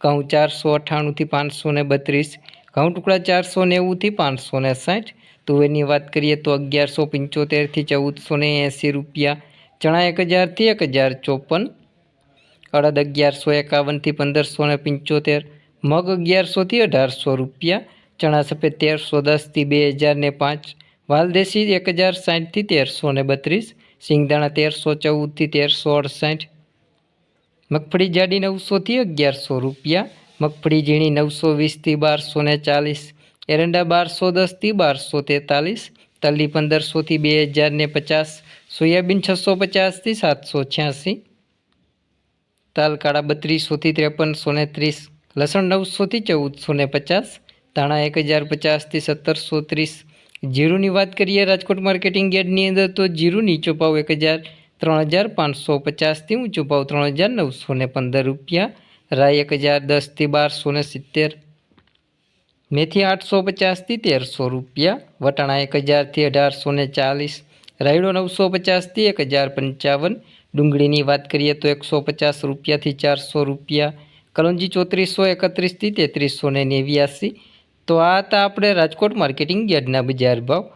ઘઉં ચારસો અઠ્ઠાણુંથી પાંચસો ને બત્રીસ, ઘઉં ટુકડા ચારસો નેવુંથી પાંચસો ને સાઠ, તુવેરની વાત કરીએ તો અગિયારસો પંચોતેરથી ચૌદસો ને એંસી રૂપિયા, ચણા એક હજારથી એક હજાર ચોપન, અડદ અગિયારસો એકાવનથી પંદરસો ને પંચોતેર, મગ અગિયારસોથી અઢારસો રૂપિયા, ચણા સફેદ તેરસો દસથી બે હજાર ને પાંચ, વાલદેશી એક હજાર સાઠથી તેરસો ને બત્રીસ, સિંગદાણા તેરસો ચૌદથી તેરસો અડસાઠ મગફળી જાડી નવસોથી અગિયારસો રૂપિયા, મગફળી ઝીણી નવસો વીસથી બારસો ને ચાલીસ, એરંડા બારસો દસથી બારસો તેતાલીસ તલ્લી પંદરસોથી બે હજાર ને પચાસ, સોયાબીન છસો પચાસથી સાતસો છ્યાસી તાલ કાળા બત્રીસોથી ત્રેપનસો ને ત્રીસ, લસણ નવસોથી ચૌદસો ને પચાસ, ધાણા એક હજાર પચાસથી સત્તરસો ત્રીસ. જીરુની વાત કરીએ રાજકોટ માર્કેટિંગ યાર્ડની અંદર તો જીરું નીચો ભાવ એક હજાર ત્રણ હજાર પાંચસો પચાસથી ઊંચો ભાવ ત્રણ હજાર નવસો ને પંદર રૂપિયા. રાય એક હજાર દસથી બારસો ને સિત્તેર. મેથી આઠસો પચાસથી તેરસો રૂપિયા. વટાણા એક હજારથી અઢારસો ને ચાલીસ. રાયડો નવસો પચાસથી એક હજાર પંચાવન. ડુંગળીની વાત કરીએ તો એકસો પચાસ રૂપિયાથી ચારસો રૂપિયા. કલોંજી ચોત્રીસો એકત્રીસથી તેત્રીસો ને નેવ્યાસી. તો આ હતા આપણે રાજકોટ માર્કેટિંગ યાર્ડના બજાર ભાવ.